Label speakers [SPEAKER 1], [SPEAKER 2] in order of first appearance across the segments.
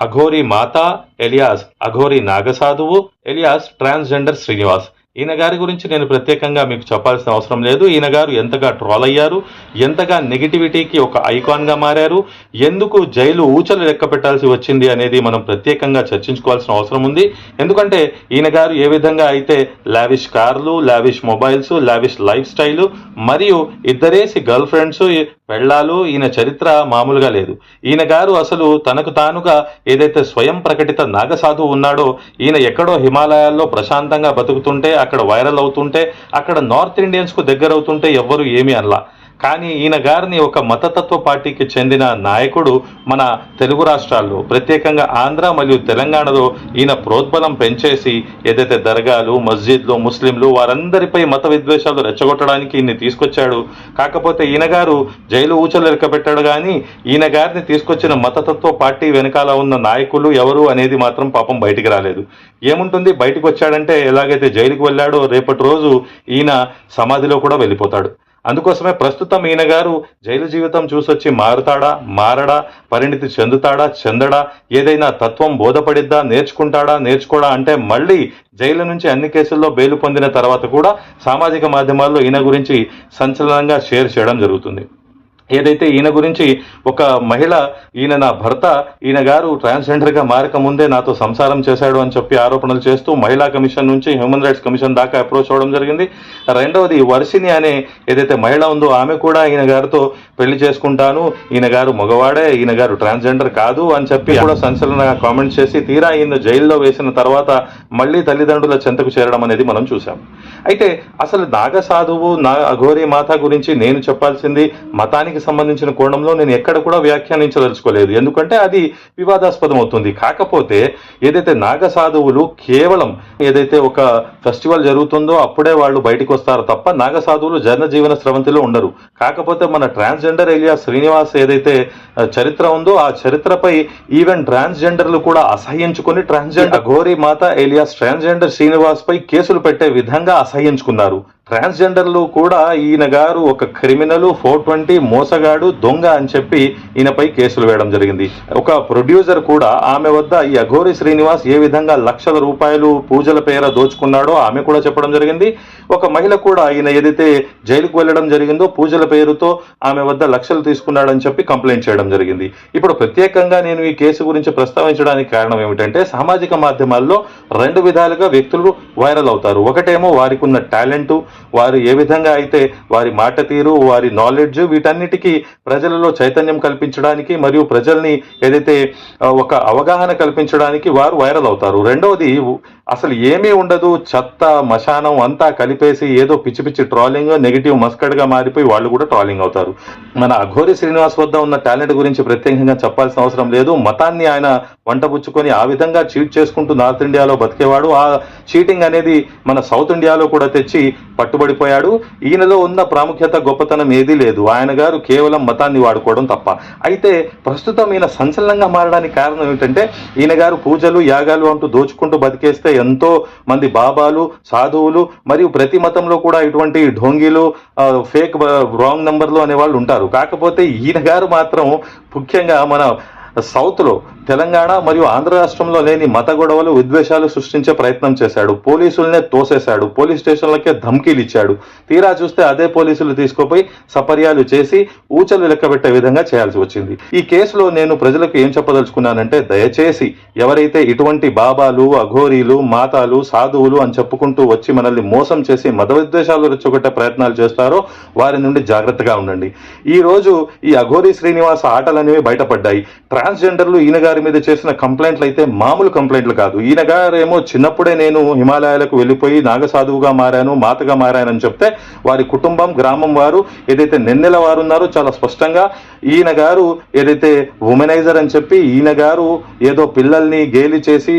[SPEAKER 1] Aghori Mata alias Aghori నాగసాధువు alias transgender Srinivas. ఈయన గారి గురించి నేను ప్రత్యేకంగా మీకు చెప్పాల్సిన అవసరం లేదు. ఈయన గారు ఎంతగా ట్రోల్ అయ్యారు ఎంతగా నెగిటివిటీకి ఒక ఐకాన్గా మారారు ఎందుకు జైలు ఊచలు లెక్క పెట్టాల్సి వచ్చింది అనేది మనం ప్రత్యేకంగా చర్చించుకోవాల్సిన అవసరం ఉంది. ఎందుకంటే ఈయన గారు ఏ విధంగా అయితే లావిష్ కార్లు lavish mobiles lavish life style మరియు ఇద్దరేసి గర్ల్ ఫ్రెండ్స్ పెళ్ళాలు ఈయన చరిత్ర మామూలుగా లేదు. ఈయన గారు అసలు తనకు తానుగా ఏదైతే స్వయం ప్రకటిత నాగసాధు ఉన్నాడో ఈయన ఎక్కడో హిమాలయాల్లో ప్రశాంతంగా బతుకుతుంటే అక్కడ వైరల్ అవుతుంటే అక్కడ నార్త్ ఇండియన్స్కు దగ్గరవుతుంటే దగ్గర అవుతుంటే ఎవ్వరు ఏమీ అనలా. కానీ ఈయన గారిని ఒక మతతత్వ పార్టీకి చెందిన నాయకుడు మన తెలుగు రాష్ట్రాల్లో ప్రత్యేకంగా ఆంధ్ర మరియు తెలంగాణలో ఈయన ప్రోద్బలం పెంచేసి ఏదైతే దర్గాలు మస్జిద్లు ముస్లింలు వారందరిపై మత విద్వేషాలు రెచ్చగొట్టడానికి ఈయన్ని తీసుకొచ్చాడు. కాకపోతే ఈయన గారు జైలు ఊచలు ఎరకబెట్టాడు కానీ ఈయన గారిని తీసుకొచ్చిన మతతత్వ పార్టీ వెనకాల ఉన్న నాయకులు ఎవరు అనేది మాత్రం పాపం బయటికి రాలేదు. ఏముంటుంది? బయటకు వచ్చాడంటే ఎలాగైతే జైలుకు వెళ్ళాడో రేపటి రోజు ఈయన సమాధిలో కూడా వెళ్ళిపోతాడు. అందుకోసమే ప్రస్తుతం ఈయన గారు జైలు జీవితం చూసొచ్చి మారుతాడా మారడా పరిణితి చెందుతాడా చెందడా ఏదైనా తత్వం బోధపడిద్దా నేర్చుకుంటాడా నేర్చుకోడా అంటే మళ్ళీ జైలు నుంచి అన్ని కేసుల్లో బెయిల్ పొందిన తర్వాత కూడా సామాజిక మాధ్యమాల్లో ఈయన గురించి సంచలనంగా షేర్ చేయడం జరుగుతుంది. ఏదైతే ఈయన గురించి ఒక మహిళ ఈయన నా భర్త ఈయన గారు ట్రాన్స్జెండర్గా మారకముందే మారక ముందే నాతో సంసారం చేశాడు అని చెప్పి ఆరోపణలు చేస్తూ మహిళా కమిషన్ నుంచి హ్యూమన్ రైట్స్ కమిషన్ దాకా అప్రోచ్ అవ్వడం జరిగింది. రెండవది వర్షిని అనే ఏదైతే మహిళ ఉందో ఆమె కూడా ఈయన గారితో పెళ్ళి చేసుకుంటాను. ఈయన గారు మగవాడే ఈయన గారు ట్రాన్స్జెండర్ కాదు అని చెప్పి కూడా సంచలనంగా కామెంట్ చేసి తీరా ఈయన జైల్లో వేసిన తర్వాత మళ్ళీ తల్లిదండ్రుల చెంతకు చేరడం అనేది మనం చూసాం అయితే అసలు నాగసాధువు నా అఘోరి మాత గురించి నేను చెప్పాల్సింది మతానికి సంబంధించిన కోణంలో నేను ఎక్కడ కూడా వ్యాఖ్యానించదలుచుకోలేదు. ఎందుకంటే అది వివాదాస్పదం అవుతుంది కాకపోతే ఏదైతే నాగ సాధువులు కేవలం ఏదైతే ఒక ఫెస్టివల్ జరుగుతుందో అప్పుడే వాళ్ళు బయటకు వస్తారు తప్ప నాగ సాధువులు జన జీవన స్రవంతిలో ఉండరు. కాకపోతే మన ట్రాన్స్జెండర్ ఏలియా శ్రీనివాస్ ఏదైతే చరిత్ర ఉందో ఆ చరిత్రపై ఈవెన్ ట్రాన్స్జెండర్లు కూడా అసహ్యించుకొని ట్రాన్స్జెండర్ ఘోరీ మాత ఏలియాస్ ట్రాన్స్జెండర్ శ్రీనివాస్ పై కేసులు పెట్టే విధంగా అసహ్యించుకున్నారు. ట్రాన్స్జెండర్లు కూడా ఈయన గారు ఒక క్రిమినల్ ఫోర్ ట్వంటీ మోసగాడు దొంగ అని చెప్పి ఈయనపై కేసులు వేయడం జరిగింది. ఒక ప్రొడ్యూసర్ కూడా ఆమె వద్ద ఈ అఘోరి శ్రీనివాస్ ఏ విధంగా లక్షల రూపాయలు పూజల పేర దోచుకున్నాడో ఆమె కూడా చెప్పడం జరిగింది. ఒక మహిళ కూడా ఈయన ఏదైతే జైలుకు వెళ్ళడం జరిగిందో పూజల పేరుతో ఆమె వద్ద లక్షలు తీసుకున్నాడని చెప్పి కంప్లైంట్ చేయడం జరిగింది. ఇప్పుడు ప్రత్యేకంగా నేను ఈ కేసు గురించి ప్రస్తావించడానికి కారణం ఏమిటంటే సామాజిక మాధ్యమాల్లో రెండు విధాలుగా వ్యక్తులు వైరల్ అవుతారు. ఒకటేమో వారికి ఉన్న టాలెంటు వారు ఏ విధంగా అయితే వారి మాట తీరు వారి నాలెడ్జ్ వీటన్నిటికీ ప్రజలలో చైతన్యం కల్పించడానికి మరియు ప్రజల్ని ఏదైతే ఒక అవగాహన కల్పించడానికి వారు వైరల్ అవుతారు. రెండవది అసలు ఏమీ ఉండదు. చెత్త మశానం అంతా కలిపేసి ఏదో పిచ్చి పిచ్చి ట్రాలింగ్ నెగిటివ్ మస్కడ్గా మారిపోయి వాళ్ళు కూడా ట్రాలింగ్ అవుతారు. మన అఘోరి శ్రీనివాస్ వద్ద ఉన్న టాలెంట్ గురించి ప్రత్యేకంగా చెప్పాల్సిన అవసరం లేదు. మతాన్ని ఆయన వంట పుచ్చుకొని ఆ విధంగా చీట్ చేసుకుంటూ నార్త్ ఇండియాలో బతికేవాడు. ఆ చీటింగ్ అనేది మన సౌత్ ఇండియాలో కూడా తెచ్చి పట్టుబడిపోయాడు. ఈయనలో ఉన్న ప్రాముఖ్యత గొప్పతనం ఏదీ లేదు. ఆయన గారు కేవలం మతాన్ని వాడుకోవడం తప్ప. అయితే ప్రస్తుతం ఈయన సంచలనంగా మారడానికి కారణం ఏమిటంటే ఈయన గారు పూజలు యాగాలు అంటూ దోచుకుంటూ బతికేస్తే ఎంతో మంది బాబాలు సాధువులు మరియు ప్రతి మతంలో కూడా ఇటువంటి ఢోంగీలు ఫేక్ రాంగ్ నెంబర్లు అనే వాళ్ళు ఉంటారు. కాకపోతే ఈయన గారు మాత్రం ముఖ్యంగా మన సౌత్లో తెలంగాణ మరియు ఆంధ్ర రాష్ట్రంలో లేని మత గొడవలు విద్వేషాలు సృష్టించే ప్రయత్నం చేశాడు. పోలీసులనే తోసేశాడు. పోలీస్ స్టేషన్లకే ధమ్కీలు ఇచ్చాడు తీరా చూస్తే అదే పోలీసులు తీసుకుపోయి సపర్యాలు చేసి ఊచలు లెక్కబెట్టే విధంగా చేయాల్సి వచ్చింది. ఈ కేసులో నేను ప్రజలకు ఏం చెప్పదలుచుకున్నానంటే దయచేసి ఎవరైతే ఇటువంటి బాబాలు అఘోరీలు మాతాలు సాధువులు అని చెప్పుకుంటూ వచ్చి మనల్ని మోసం చేసి మత విద్వేషాలు రెచ్చగొట్టే ప్రయత్నాలు చేస్తారో వారి నుండి జాగ్రత్తగా ఉండండి. ఈ రోజు ఈ అఘోరీ శ్రీనివాస ఆటలనేవి బయటపడ్డాయి. ట్రాన్స్జెండర్లు ఈయనగా గారి మీద చేసిన కంప్లైంట్లు అయితే మామూలు కంప్లైంట్లు కాదు. ఈయన గారేమో చిన్నప్పుడే నేను హిమాలయాలకు వెళ్ళిపోయి నాగసాధువుగా మారాను మాతగా మారానని చెప్తే వారి కుటుంబం గ్రామం వారు ఏదైతే నెన్నెల వారు ఉన్నారో చాలా స్పష్టంగా ఈయన గారు ఏదైతే ఉమెనైజర్ అని చెప్పి ఈయన గారు ఏదో పిల్లల్ని గేలి చేసి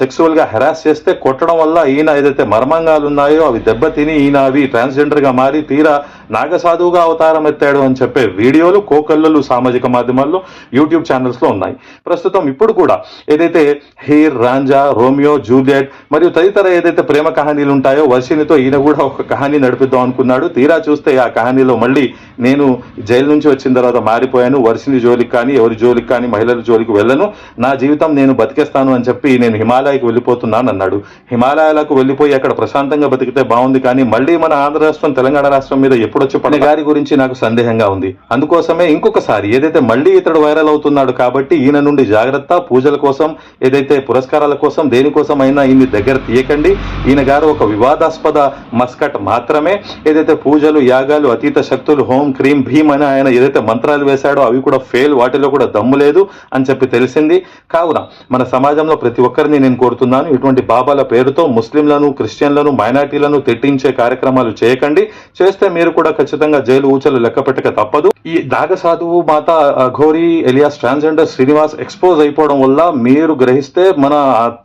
[SPEAKER 1] సెక్సువల్గా హెరాస్ చేస్తే కొట్టడం వల్ల ఈయన ఏదైతే మర్మంగాలు ఉన్నాయో అవి దెబ్బతిని ఈయన అవి ట్రాన్స్జెండర్గా మారి తీరా నాగసాధువుగా అవతారం ఎత్తాడు అని చెప్పే వీడియోలు కోకల్లలు సామాజిక మాధ్యమాల్లో యూట్యూబ్ ఛానల్స్లో ఉన్నాయి. ప్రస్తుతం ఇప్పుడు కూడా ఏదైతే హీర్ రాంజా రోమియో జూలియట్ మరియు తదితర ఏదైతే ప్రేమ కహానీలు ఉంటాయో వర్షినితో ఈయన కూడా ఒక కహానీ నడిపిద్దాం అనుకున్నాడు. తీరా చూస్తే ఆ కహానీలో మళ్ళీ నేను జైలు నుంచి వచ్చిన తర్వాత మారి మారిపోయాను వర్షిని జోలికి కానీ ఎవరి జోలికి కానీ మహిళల జోలికి వెళ్ళను. నా జీవితం నేను బతికేస్తాను అని చెప్పి నేను హిమాలయకు వెళ్ళిపోతున్నాను అన్నాడు. హిమాలయాలకు వెళ్ళిపోయి అక్కడ ప్రశాంతంగా బతికితే బాగుంది కానీ మళ్ళీ మన ఆంధ్ర రాష్ట్రం తెలంగాణ రాష్ట్రం మీద ఎప్పుడొచ్చి పని గారి గురించి నాకు సందేహంగా ఉంది. అందుకోసమే ఇంకొకసారి ఏదైతే మళ్ళీ ఇతడు వైరల్ అవుతున్నాడు కాబట్టి ఈయన నుండి జాగ్రత్త పూజల కోసం ఏదైతే పురస్కారాల కోసం దేనికోసం అయినా ఈయన్ని దగ్గర తీయకండి. ఈయన గారు ఒక వివాదాస్పద మస్కట్ మాత్రమే. ఏదైతే పూజలు యాగాలు అతీత శక్తులు హోం క్రీం భీమ్ అని ఆయన ఏదైతే మంత్రాలు వేశాడో అవి కూడా ఫెయిల్ వాటిలో కూడా దమ్ము లేదు అని చెప్పి తెలిసింది. కావున మన సమాజంలో ప్రతి ఒక్కరిని నేను కోరుతున్నాను ఇటువంటి బాబాల పేరుతో ముస్లింలను క్రిస్టియన్లను మైనార్టీలను తిట్టించే కార్యక్రమాలు చేయకండి. చేస్తే మీరు కూడా ఖచ్చితంగా జైలు ఊచలు లెక్క పెట్టక తప్పదు. ఈ దాగ సాధువు Mata Ghori alias transgender Srinivas expose అయిపోవడం వల్ల మీరు గ్రహిస్తే మన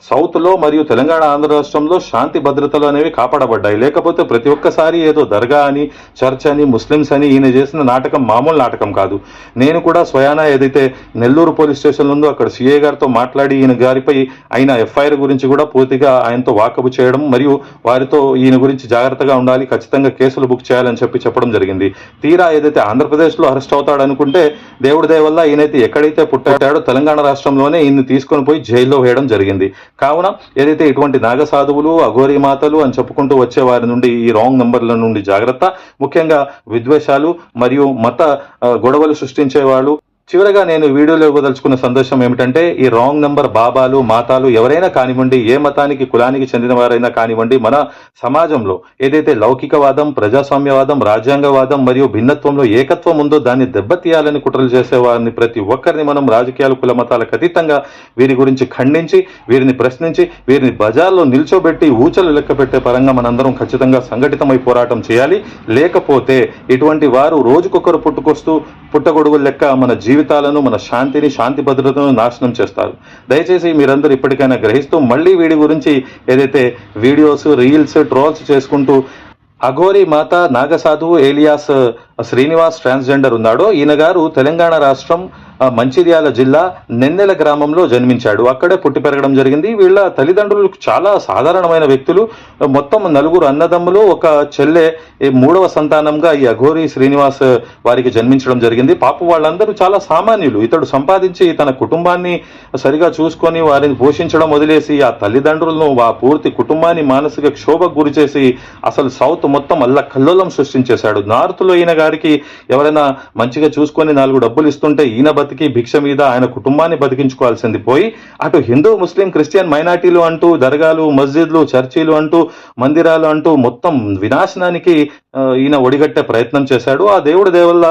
[SPEAKER 1] సౌత్లో మరియు తెలంగాణ ఆంధ్ర రాష్ట్రంలో శాంతి భద్రతలు అనేవి కాపాడబడ్డాయి. లేకపోతే ప్రతి ఒక్కసారి ఏదో దర్గా అని చర్చ్ అని ముస్లిమ్స్ అని ఈయన చేసిన నాటకం మామూలు నాటకం కాదు. నేను కూడా స్వయానా ఏదైతే నెల్లూరు పోలీస్ స్టేషన్ ఉందో అక్కడ సిఏ గారితో మాట్లాడి ఈయన గారిపై అయిన ఎఫ్ఐఆర్ గురించి కూడా పూర్తిగా ఆయనతో వాకబు చేయడం మరియు వారితో ఈయన గురించి జాగ్రత్తగా ఉండాలి ఖచ్చితంగా కేసులు బుక్ చేయాలని చెప్పి చెప్పడం జరిగింది. తీరా ఏదైతే ఆంధ్రప్రదేశ్లో అరెస్ట్ అవుతాడనుకుంటే దేవుడి దయ వల్ల ఈయనైతే ఎక్కడైతే పుట్టాడో తెలంగాణ రాష్ట్రంలోనే ఈయన్ని తీసుకొని పోయి జైల్లో వేయడం జరిగింది. కావున ఏదైతే ఇటువంటి నాగ సాధువులు అఘోరి మాతలు అని చెప్పుకుంటూ వచ్చే వారి నుండి ఈ రాంగ్ నెంబర్ల నుండి జాగ్రత్త ముఖ్యంగా విద్వేషాలు మరియు మత గొడవలు సృష్టించే వాళ్ళు చివరగా నేను వీడియోలో ఇవ్వదలుచుకున్న సందేశం ఏమిటంటే ఈ రాంగ్ నంబర్ బాబాలు మాతాలు ఎవరైనా కానివ్వండి ఏ మతానికి కులానికి చెందిన వారైనా కానివ్వండి మన సమాజంలో ఏదైతే లౌకికవాదం ప్రజాస్వామ్యవాదం రాజ్యాంగవాదం మరియు భిన్నత్వంలో ఏకత్వం ఉందో దాన్ని దెబ్బతీయాలని కుట్రలు చేసే వారిని ప్రతి ఒక్కరిని మనం రాజకీయాలు కుల మతాలకు అతీతంగా వీరి గురించి ఖండించి వీరిని ప్రశ్నించి వీరిని బజార్లో నిల్చోబెట్టి ఊచలు లెక్క పెట్టే పరంగా మనందరం ఖచ్చితంగా సంఘటితమై పోరాటం చేయాలి. లేకపోతే ఇటువంటి వారు రోజుకొకరు పుట్టుకొస్తూ పుట్టగొడుగు లెక్క మన జీవితాలను మన శాంతిని శాంతి భద్రతను నాశనం చేస్తారు. దయచేసి మీరందరూ ఇప్పటికైనా గ్రహిస్తూ మళ్ళీ వీడి గురించి ఏదైతే వీడియోస్ రీల్స్ ట్రోల్స్ చేసుకుంటూ అఘోరి మాత నాగసాధువు ఏలియాస్ శ్రీనివాస్ ట్రాన్స్జెండర్ ఉన్నాడో. ఈయన గారు తెలంగాణ రాష్ట్రం మంచిర్యాల జిల్లా నెన్నెల గ్రామంలో జన్మించాడు. అక్కడే పుట్టి పెరగడం జరిగింది. వీళ్ళ తల్లిదండ్రులు చాలా సాధారణమైన వ్యక్తులు. మొత్తం నలుగురు అన్నదమ్ములు ఒక చెల్లె ఈ మూడవ సంతానంగా ఈ అఘోరి శ్రీనివాస్ వారికి జన్మించడం జరిగింది. పాప వాళ్ళందరూ చాలా సామాన్యులు. ఇతడు సంపాదించి తన కుటుంబాన్ని సరిగా చూసుకొని వారిని పోషించడం వదిలేసి ఆ తల్లిదండ్రులను ఆ పూర్తి కుటుంబాన్ని మానసిక క్షోభకు గురిచేసి అసలు సౌత్ మొత్తం అల్ల కల్లోలం సృష్టించేశాడు. నార్త్లో ఈయన గారికి ఎవరైనా మంచిగా చూసుకొని నాలుగు డబ్బులు ఇస్తుంటే ఈయన బతికి భిక్ష మీద ఆయన కుటుంబాన్ని బతికించుకోవాల్సింది పోయి అటు హిందూ ముస్లిం క్రిస్టియన్ మైనార్టీలు అంటూ దర్గాలు మస్జిద్లు చర్చీలు అంటూ మందిరాలు అంటూ మొత్తం వినాశనానికి ఈయన ఒడిగట్టే ప్రయత్నం చేశాడు. ఆ దేవుడి దేవల్ల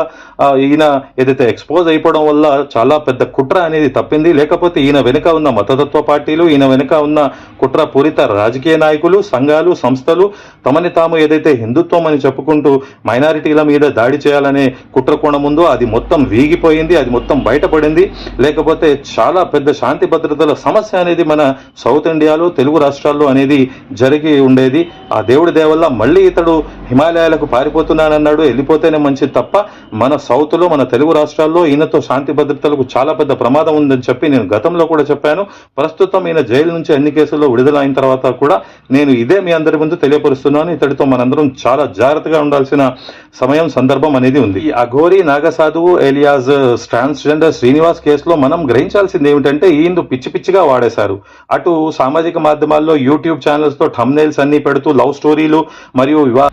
[SPEAKER 1] ఈయన ఏదైతే ఎక్స్పోజ్ అయిపోవడం వల్ల చాలా పెద్ద కుట్ర అనేది తప్పింది. లేకపోతే ఈయన వెనుక ఉన్న మతతత్వ పార్టీలు ఈయన వెనుక ఉన్న కుట్ర పూరిత రాజకీయ నాయకులు సంఘాలు సంస్థలు తమని తాము ఏదైతే హిందుత్వం అని చెప్పుకుంటూ మైనారిటీల మీద దాడి చేయాలనే కుట్రకోణం ఉందో అది మొత్తం వీగిపోయింది అది మొత్తం బయటపడింది. లేకపోతే చాలా పెద్ద శాంతి భద్రతల సమస్య అనేది మన సౌత్ ఇండియాలో తెలుగు రాష్ట్రాల్లో అనేది జరిగి ఉండేది. ఆ దేవుడి దేవల్ల మళ్ళీ ఇతడు హిమాలయాలకు పారిపోతున్నానన్నాడు. వెళ్ళిపోతేనే మంచిది తప్ప మన సౌత్లో మన తెలుగు రాష్ట్రాల్లో ఈయనతో శాంతి భద్రతలకు చాలా పెద్ద ప్రమాదం ఉందని చెప్పి నేను గతంలో కూడా చెప్పాను. ప్రస్తుతం ఈయన జైలు నుంచి అన్ని కేసుల్లో విడుదల అయిన తర్వాత కూడా నేను ఇదే మీ అందరి ముందు తెలియపరుస్తున్నాను. ఇతడితో మనందరం చాలా జాగ్రత్తగా ఉండాల్సిన సమయం సందర్భం అనేది ఉంది. ఈ అఘోరి నాగసాధువు ఏలియాజ్ ట్రాన్స్జెండర్ శ్రీనివాస్ కేసులో మనం గ్రహించాల్సింది ఏమిటంటే ఈయన పిచ్చి పిచ్చిగా వాడేశారు. అటు సామాజిక మాధ్యమాల్లో యూట్యూబ్ ఛానల్స్తో థంబ్నైల్స్ అన్ని పెడుతూ లవ్ స్టోరీలు మరియు వివాహ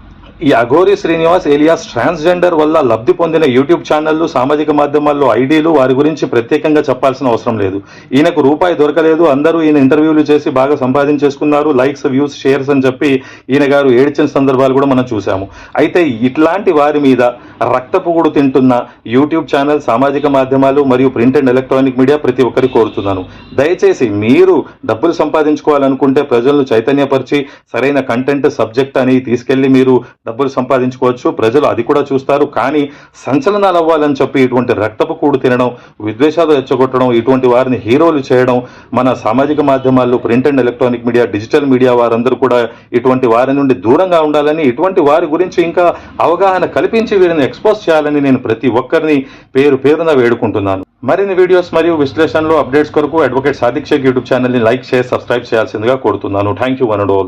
[SPEAKER 1] ఈ అఘోరి శ్రీనివాస్ ఏలియాస్ ట్రాన్స్జెండర్ వల్ల లబ్ధి పొందిన యూట్యూబ్ ఛానళ్ళు సామాజిక మాధ్యమాల్లో ఐడీలు వారి గురించి ప్రత్యేకంగా చెప్పాల్సిన అవసరం లేదు. ఈయనకు రూపాయి దొరకలేదు. అందరూ ఈయన ఇంటర్వ్యూలు చేసి బాగా సంపాదించేసుకున్నారు. లైక్స్ వ్యూస్ షేర్స్ అని చెప్పి ఈయన గారు ఏడ్చిన సందర్భాలు కూడా మనం చూసాము అయితే ఇట్లాంటి వారి మీద రక్తపుగుడు తింటున్న యూట్యూబ్ ఛానల్ సామాజిక మాధ్యమాలు మరియు ప్రింట్ అండ్ ఎలక్ట్రానిక్ మీడియా ప్రతి ఒక్కరి కోరుతున్నాను. దయచేసి మీరు డబ్బులు సంపాదించుకోవాలనుకుంటే ప్రజలను చైతన్యపరిచి సరైన కంటెంట్ సబ్జెక్ట్ అని తీసుకెళ్ళి మీరు డబ్బులు సంపాదించుకోవచ్చు ప్రజలు అది కూడా చూస్తారు. కానీ సంచలనాలు అవ్వాలని చెప్పి ఇటువంటి రక్తపు కూడు తినడం విద్వేషాలు రెచ్చగొట్టడం ఇటువంటి వారిని హీరోలు చేయడం మన సామాజిక మాధ్యమాల్లో print and electronic media digital media వారందరూ కూడా ఇటువంటి వారి నుండి దూరంగా ఉండాలని ఇటువంటి వారి గురించి ఇంకా అవగాహన కల్పించి వీరిని ఎక్స్పోజ్ చేయాలని నేను ప్రతి ఒక్కరిని పేరు పేరున వేడుకుంటున్నాను. మరిన్ని వీడియోస్ మరియు విశ్లేషణలు అప్డేట్స్ కొరకు అడ్వకేట్ సాదిక్ షేక్ యూట్యూబ్ ఛానల్ని లైక్ చేసి సబ్స్క్రైబ్ చేయాల్సిందిగా కోరుతున్నాను. Thank you one and all